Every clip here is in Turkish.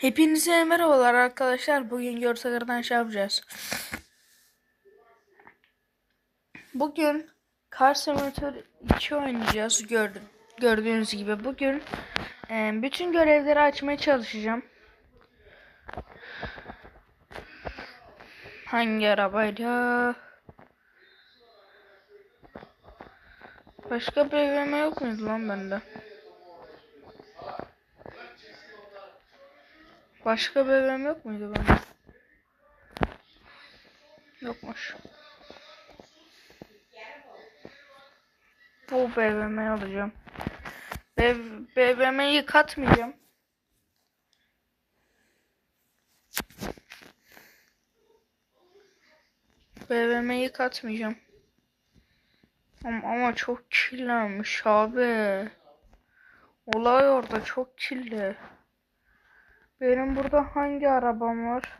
Hepinize merhabalar arkadaşlar. Bugün görsellerden şey yapacağız. Bugün Car Simulator 2 oynayacağız. Gördün, gördüğünüz gibi bugün e, bütün görevleri açmaya çalışacağım. Hangi arabayla? Başka BVM yok muydu lan bende? Başka BVM yok muydu bende? Yokmuş. Bu BVM'yi alacağım. BVM'yi katmayacağım. BVM'yi katmayacağım. Ama, ama çok kirlenmiş abi. Olay orada çok kirli. Benim burada hangi arabam var?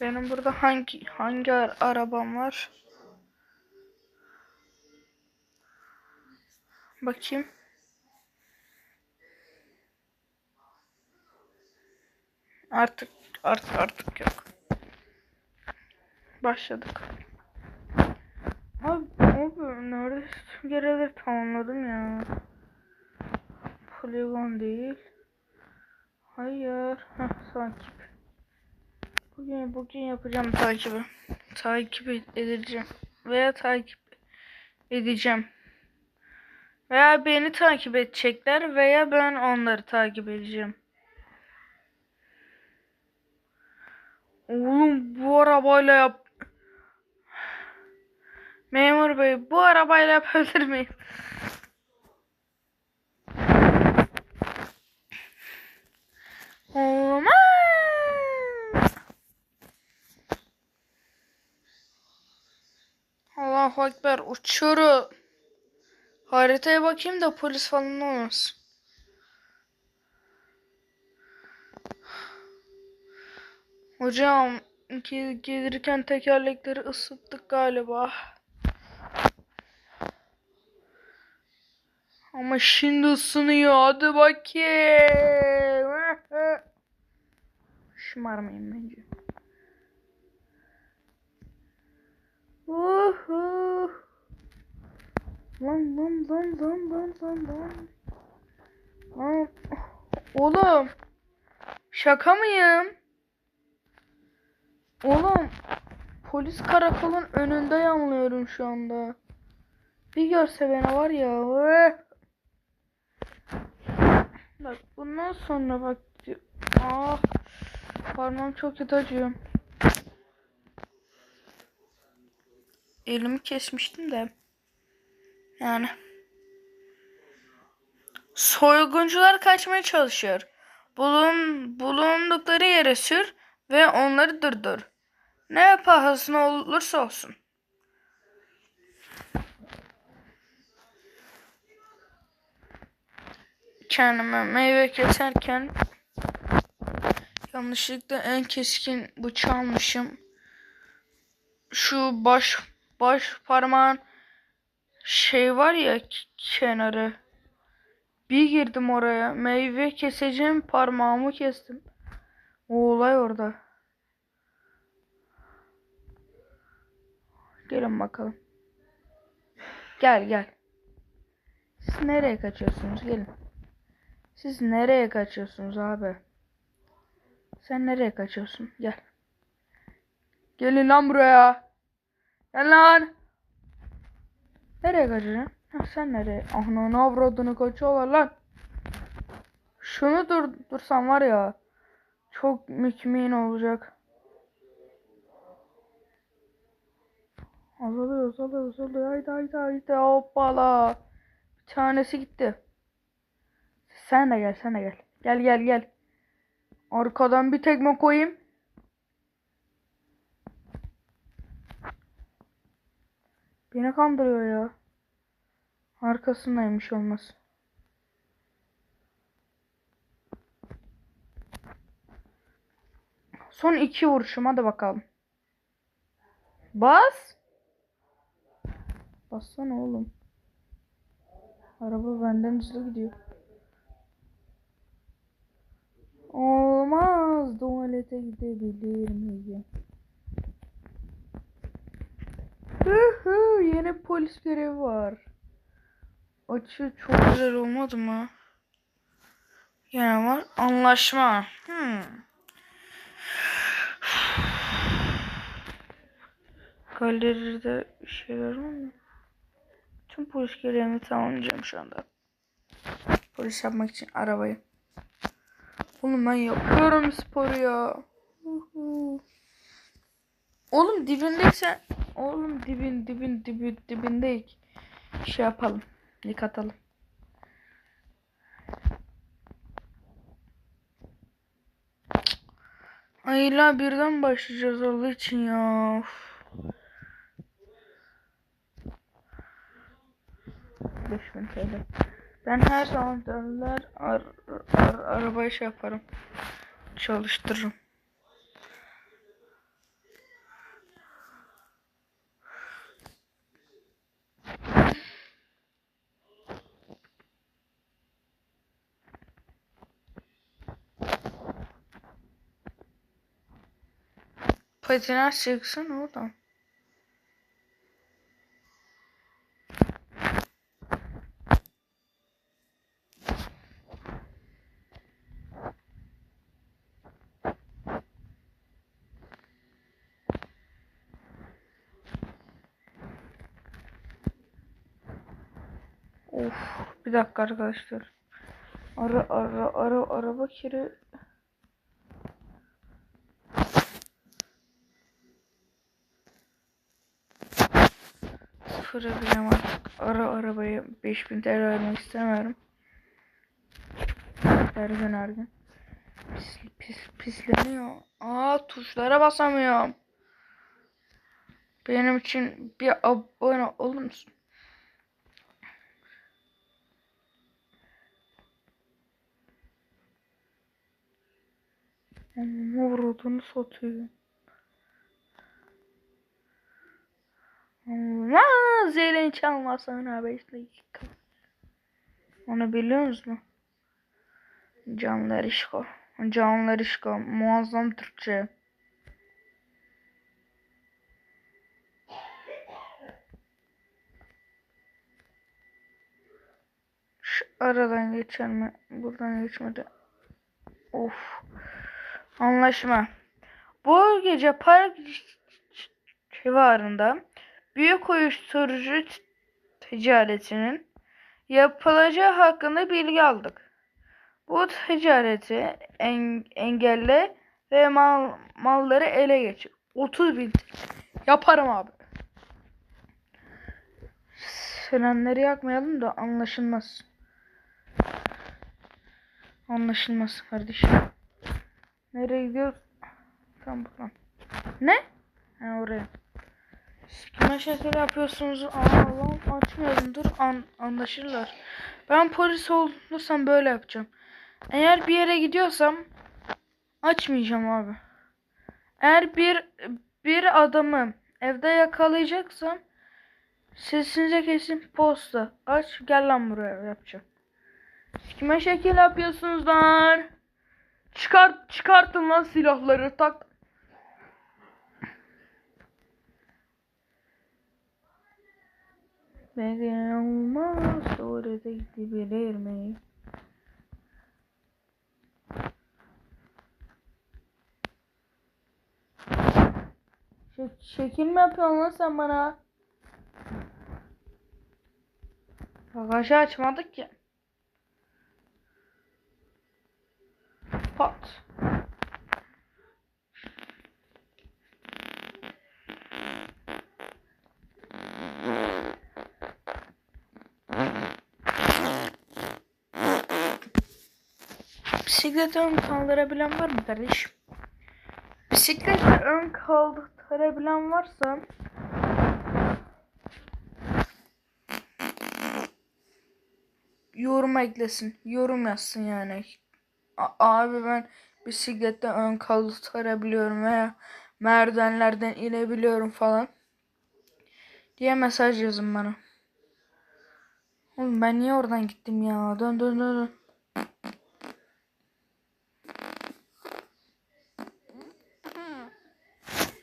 Benim burada hangi hangi ar- arabam var? Bakayım. Artık artık artık yok. Başladık. Abi nerede görevleri tamamladım ya. Poligon değil. Hayır. Heh, takip. Bugün bugün yapacağım takibi. Takip ed- edeceğim. Veya takip edeceğim. Veya beni takip edecekler veya ben onları takip edeceğim. Oğlum bu arabayla yap. Memur bey bu arabayla yapabilir miyim? Olmaz. Allahu Ekber uçuyorum. Haritaya bakayım da polis falan olmaz. Hocam ge- gelirken tekerlekleri ısıttık galiba. Ama şimdi ısınıyor. Hadi bakayım. Şımarmayın bence. Uhu. Lan lan lan lan lan lan lan. Lan. Oğlum. Şaka mıyım? Oğlum. Polis karakolun önünde yanlıyorum şu anda. Bir görse beni var ya. Üh. Bak bundan sonra bak. Ah. Parmağım çok kötü acıyor. Elimi kesmiştim de. Yani. Soyguncular kaçmaya çalışıyor. Bulun, bulundukları yere sür ve onları durdur. Ne pahasına olursa olsun. Kendime meyve keserken yanlışlıkla en keskin bıçağı almışım. Şu baş baş parmağın şey var ya kenarı. Bir girdim oraya. Meyve keseceğim parmağımı kestim. O olay orada. Gelin bakalım. Gel gel. Siz nereye kaçıyorsunuz? Gelin. Siz nereye kaçıyorsunuz abi? Sen nereye kaçıyorsun? Gel. Gelin lan buraya. Gel lan. Nereye kaçacaksın? Hah, sen nereye? Ananı avradını kaçıyorlar lan. Şunu dur dursan var ya. Çok mükemmel olacak. Azalıyor azalıyor azalıyor. Haydi haydi haydi hoppala. Bir tanesi gitti. Sen de gel sen de gel. Gel gel gel. Arkadan bir tekme koyayım. Beni kandırıyor ya. Arkasındaymış olmaz. Son iki vuruşum hadi bakalım. Bas. Bassana oğlum. Araba benden hızlı gidiyor. Olmaz. Tuvalete gidebilir miyim? Hı hı, yeni polis görevi var. Açı çok güzel olmadı mı? Yine var. Anlaşma. Hmm. Galeride şeyler var mı? Tüm polis görevimi tamamlayacağım şu anda. Polis yapmak için arabayı. Oğlum ben yapıyorum sporu ya. Oğlum dibindeysen Oğlum dibin dibin dibin dibindeyik. Şey yapalım. Yıkatalım. Ay illa birden başlayacağız Allah için ya. Uf. 5000 TL. Ben her zaman derler ar, ar, arabayı şey yaparım. Çalıştırırım. Patinaj çıksın oradan. Of bir dakika arkadaşlar. Ara ara ara araba kiri Sıfıra bilem artık. Ara arabaya 5000 TL vermek istemiyorum. Her gün her gün. Pis, pis, pisleniyor. Aa tuşlara basamıyorum. Benim için bir abone olur musun? Amma vurduğunu satıyor. Ama zilin çalmasına 5 dakika. Onu biliyor musun? Canlar işko. Canlar işko. Muazzam Türkçe. Aradan geçer mi? Buradan geçmedi. Of. Anlaşma. Bu gece park civarında büyük uyuşturucu ticaretinin yapılacağı hakkında bilgi aldık. Bu ticareti en, engelle ve mal, malları ele geçir. 30 bin. Yaparım abi. Frenleri yakmayalım da anlaşılmaz. Anlaşılmaz kardeşim. Nereye gidiyoruz? Tam buradan. Ne? Ha oraya. Kime şekil yapıyorsunuz? Allah'ım açmıyorum. Dur an, anlaşırlar. Ben polis olursam böyle yapacağım. Eğer bir yere gidiyorsam açmayacağım abi. Eğer bir bir adamı evde yakalayacaksam sesinize kesin posta. Aç gel lan buraya yapacağım. Kime şekil yapıyorsunuz lan? Çıkart çıkartın lan silahları tak. Neden olmaz orada gidebilir mi? Şek şekil mi yapıyorsun lan sen bana? Bagajı açmadık ki. Pat. Bisikleti ön kaldırabilen var mı kardeşim? Bisikleti ön kaldırabilen varsa yorum eklesin. Yorum yazsın yani. Abi ben bisiklette ön kaldırabiliyorum veya merdivenlerden inebiliyorum falan diye mesaj yazın bana. Oğlum ben niye oradan gittim ya? Dön dön dön. dön.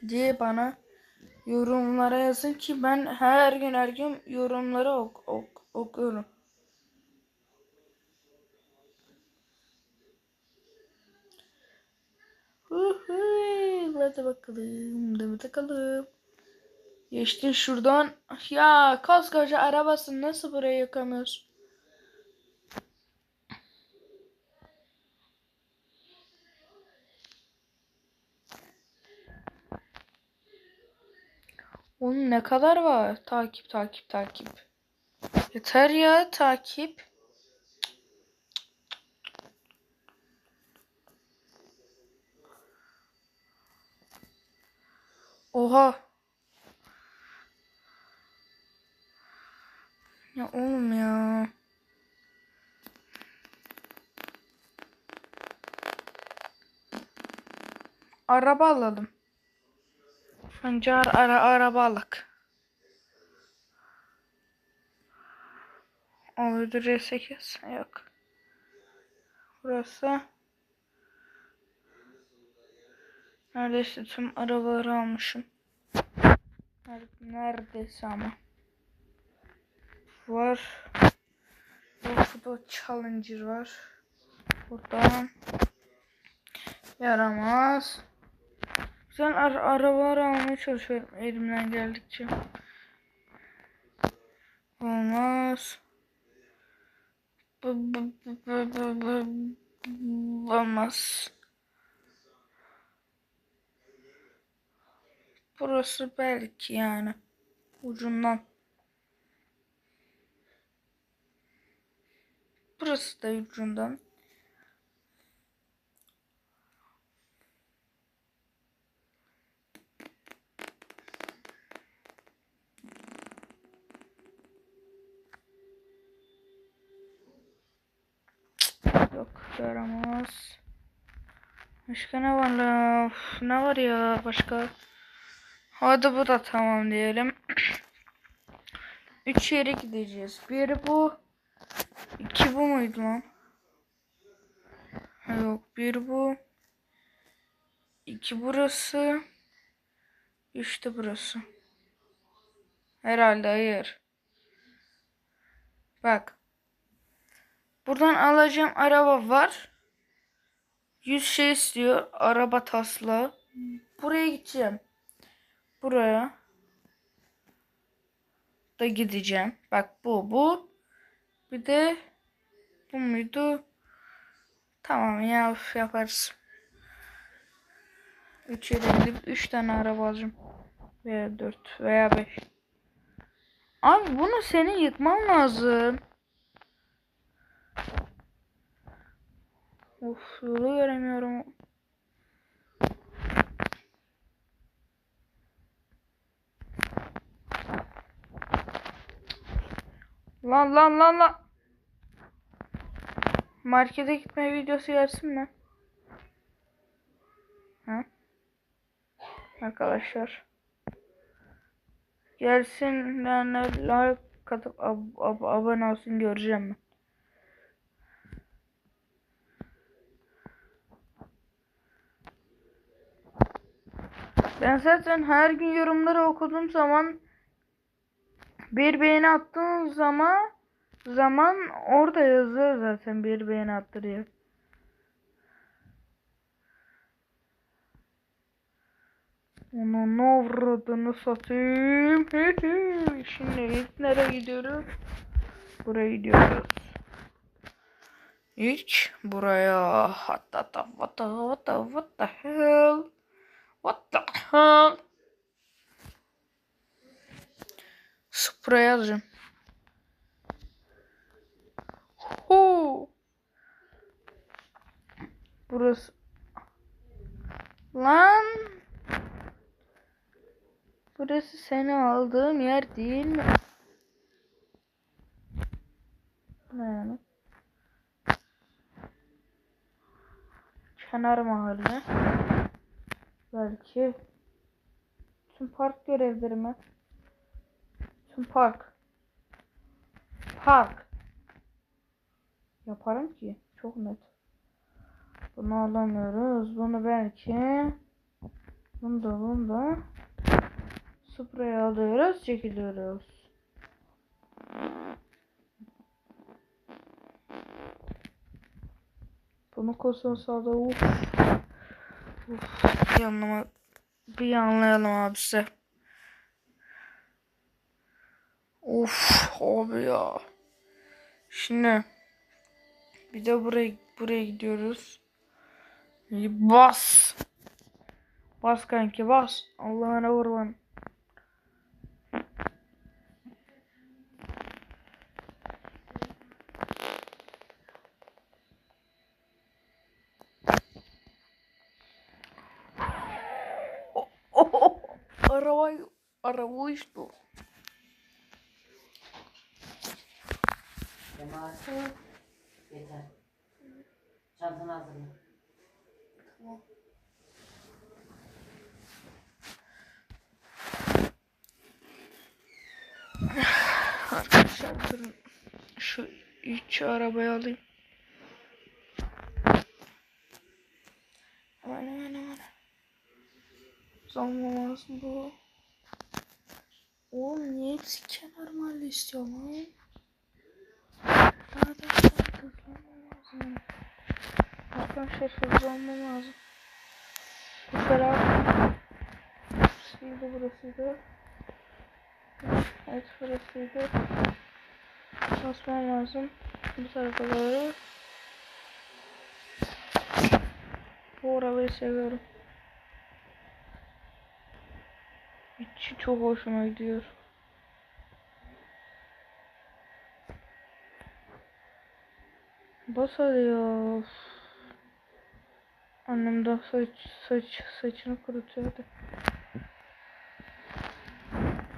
diye bana yorumlara yazın ki ben her gün her gün yorumları ok, ok, okuyorum. Hadi bakalım. Hadi bakalım. Geçtin şuradan. Ya koskoca arabasın nasıl buraya yakamıyorsun? Oğlum ne kadar var? Takip takip takip. Yeter ya takip. Oha. Ya oğlum ya. Araba alalım. Ara, ara araba alak. Öldürüyor 8. Yok. Burası. Neredeyse tüm arabaları almışım. Nerede- Neredeyse ama. Var. Burada Challenger var. Buradan. Yaramaz. Güzel ar arabalar almaya çalışıyorum elimden geldikçe. Olmaz. Bu. Olmaz. Burası belki yani. Ucundan. Burası da ucundan. Yok yaramaz. Başka ne var la? Ne var ya başka? Hadi bu da tamam diyelim. Üç yere gideceğiz. Biri bu. İki bu muydu lan? Yok bir bu. İki burası. Üç de burası. Herhalde hayır. Bak. Buradan alacağım araba var. 100 şey istiyor. Araba taslağı. Buraya gideceğim. Buraya. Da gideceğim. Bak bu bu. Bir de bu muydu? Tamam ya üf, yaparız. 3 yere gidip 3 tane araba alacağım. Veya 4 veya 5. Abi bunu senin yıkman lazım. Of yolu göremiyorum. Lan lan lan lan. Markete gitme videosu gelsin mi? Ha? Arkadaşlar. Gelsin yani like atıp ab ab abone olsun göreceğim ben. Ben zaten her gün yorumları okuduğum zaman bir beğeni attığın zaman zaman orada yazıyor zaten bir beğeni attı diye. Onun avradını satayım. Şimdi ilk nereye gidiyoruz? Buraya gidiyoruz. İlk buraya. Hatta da what the what the what the hell? What the hell? Sprey yazacağım. Hu. Burası. Lan. Burası seni aldığım yer değil mi? Yani? Kenar mahalle. Belki. Tüm park görevleri Tüm park. Park. yaparım ki? Çok net. Bunu alamıyoruz. Bunu belki bunu da bunu da sprey alıyoruz. Çekiliyoruz. Bunu kosmosa da uf. Uf. Bir anlama bir anlayalım abi Of abi ya. Şimdi bir de buraya buraya gidiyoruz. Bas. Bas kanki bas. Allah'ına vurman. Araba araba işte. O. Kemal. Yeter. Çantanı hazırla. Arkadaşlar durun. Şu üç arabayı alayım. Hemen hemen hemen. Zamlamasın bu. Oğlum niye hepsi kenar mahalle istiyor lan? Arkadaşlar hızlanmam lazım. Arkadaşlar hızlanmam lazım. Bu taraf. Burasıydı. Evet burasıydı. Basmam lazım. Bu tarafa doğru. Bu arabayı seviyorum. İçi çok hoşuma gidiyor. Bas hadi. Annem de saç, saç, saçını kurutuyor hadi.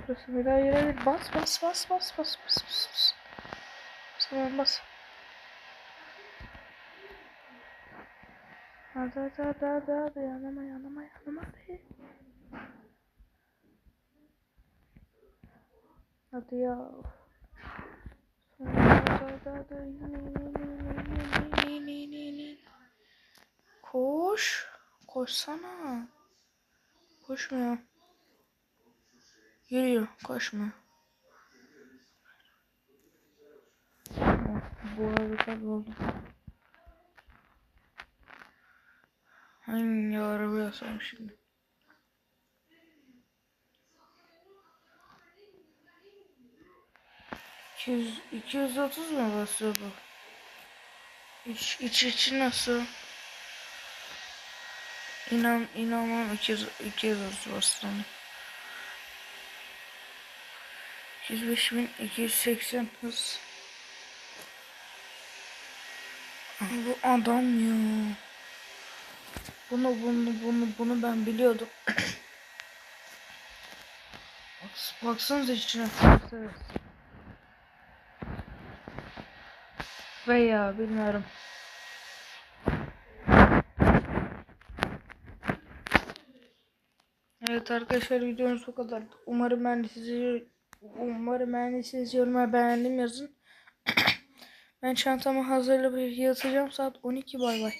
Burası bir daha yere. Bas bas bas bas bas bas bas bas. Tamam bas. Hadi hadi hadi hadi hadi yanıma yanıma yanıma hadi. Hadi ya. Hadi hadi hadi. İn, in, in, in, in, in, in, in, in. Koş. Koşsana. Koşmuyor. Yürüyor. Koşmuyor. Bu arada oldu. Hangi araba yasam şimdi? İki yüz, 230 mu basıyor bu? İç, iç içi nasıl? İnan, inanmam 200, 230 bastığını. 205.280 hız. Bu adam ya. Bunu bunu bunu bunu ben biliyordum. Bak, baksanıza içine. Evet. Veya bilmiyorum. Arkadaşlar videomuz bu kadar. Umarım ben sizi umarım ben de siz yoruma beğendim yazın. ben çantamı hazırlayıp yatacağım saat 12 bay bay.